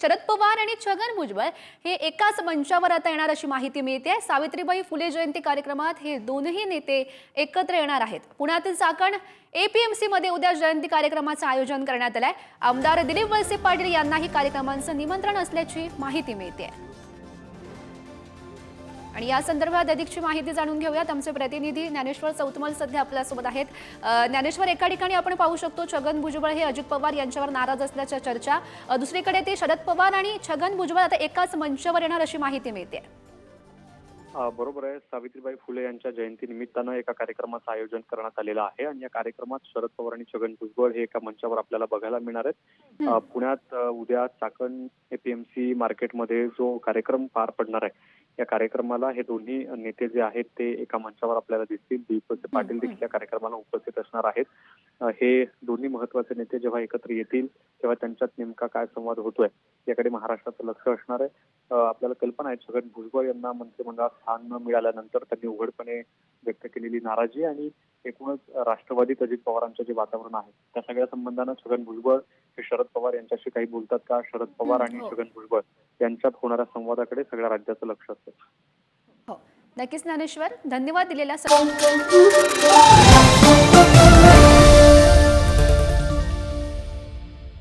शरद पवार आणि छगन भुजबळ हे एकाच मंचावर आता येणार अशी माहिती मिळते. सावित्रीबाई फुले जयंती कार्यक्रमात हे दोनही नेते एकत्र येणार आहेत. पुण्यातील चाकण एपीएमसी मध्ये उद्या जयंती कार्यक्रमाचं आयोजन करण्यात आलंय. आमदार दिलीप वळसे पाटील यांनाही कार्यक्रमांचं निमंत्रण असल्याची माहिती मिळते आणि या संदर्भात अधिकची माहिती जाणून घेऊयात. आमचे प्रतिनिधी ज्ञानेश्वर चौतमल सध्या आपल्यासोबत आहेत. ज्ञानेश्वर एका ठिकाणी आपण पाहू शकतो छगन भुजबळ हे अजित पवार यांच्यावर नाराज असल्याच्या चर्चा. दुसरीकडे ते शरद पवार आणि छगन भुजबळ आता एकाच मंचावर येणार अशी माहिती मिळते. बरोबर आहे. सावित्रीबाई फुले यांच्या जयंती निमित्तानं एका कार्यक्रमाचं आयोजन करण्यात आलेलं आहे आणि या कार्यक्रमात शरद पवार आणि छगन भुजबळ हे एका मंचावर आपल्याला बघायला मिळणार आहेत. पुण्यात उद्या चाकण एपीएमसी मार्केटमध्ये जो कार्यक्रम पार पडणार आहे या कार्यक्रमाला हे दोन्ही नेते जे आहेत ते एका मंचावर आपल्याला दिसतील. दीपक पाटील देखील या कार्यक्रमाला उपस्थित असणार आहेत. हे दोन्ही महत्त्वाचे नेते जेव्हा एकत्र येतील तेव्हा त्यांच्यात नेमका काय संवाद होतोय याकडे महाराष्ट्राचं लक्ष असणार आहे. आपल्याला कल्पना आहे छगन भुजबळ यांना मंत्रिमंडळात स्थान न मिळाल्यानंतर त्यांनी उघडपणे व्यक्त केलेली नाराजी आणि एकूणच राष्ट्रवादीत अजित पवारांचं जे वातावरण आहे त्या सगळ्या संबंधानं छगन भुजबळ हे शरद पवार यांच्याशी काही बोलतात का? शरद पवार आणि हो. छगन भुजबळ यांच्यात होणाऱ्या संवादाकडे सगळ्या राज्याचं लक्ष असतं. हो. नक्कीच ज्ञानेश्वर धन्यवाद दिलेल्या सर्व